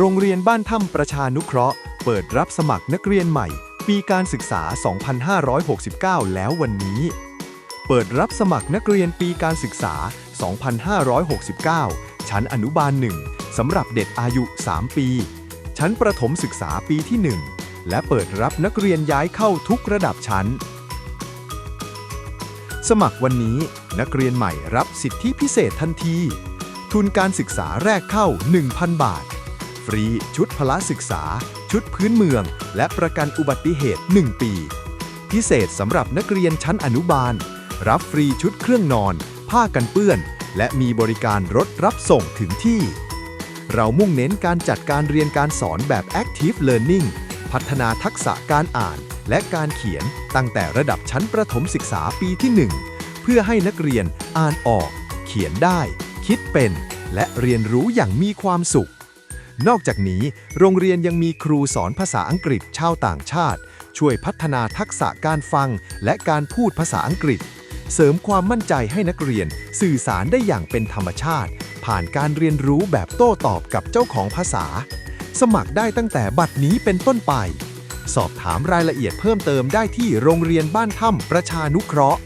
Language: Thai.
โรงเรียนบ้านถ้ำประชานุเคราะห์ เปิดรับสมัครนักเรียนใหม่ ปีการศึกษา 2569 แล้ววันนี้ เปิดรับสมัครนักเรียนปีการศึกษา 2569 ชั้นอนุบาล 1 สำหรับเด็กอายุ 3 ปี ชั้นประถมศึกษาปีที่ 1 และเปิดรับนักเรียนย้ายเข้าทุกระดับชั้น สมัครวันนี้นักเรียนใหม่รับสิทธิพิเศษทันที ทุนการศึกษาแรกเข้า 1,000 บาท ฟรี ชุดพละศึกษา ชุดพื้นเมือง และประกันอุบัติเหตุ 1 ปี พิเศษสำหรับนักเรียนชั้นอนุบาล รับฟรีชุดเครื่องนอน ผ้ากันเปื้อน และมีบริการรถรับส่งถึงที่ เรามุ่งเน้นการจัดการเรียนการสอนแบบ Active Learning พัฒนาทักษะการอ่านและการเขียนตั้งแต่ระดับชั้นประถมศึกษาปีที่ 1 เพื่อให้นักเรียนอ่านออก เขียนได้ คิดเป็น และเรียนรู้อย่างมีความสุข นอกจากนี้ โรงเรียนยังมีครูสอนภาษาอังกฤษชาวต่างชาติ ช่วยพัฒนาทักษะการฟังและการพูดภาษาอังกฤษ เสริมความมั่นใจให้นักเรียนสื่อสารได้อย่างเป็นธรรมชาติ ผ่านการเรียนรู้แบบโต้ตอบกับเจ้าของภาษา สมัครได้ตั้งแต่บัดนี้เป็นต้นไป สอบถามรายละเอียดเพิ่มเติมได้ที่โรงเรียนบ้านถ้ำประชานุเคราะห์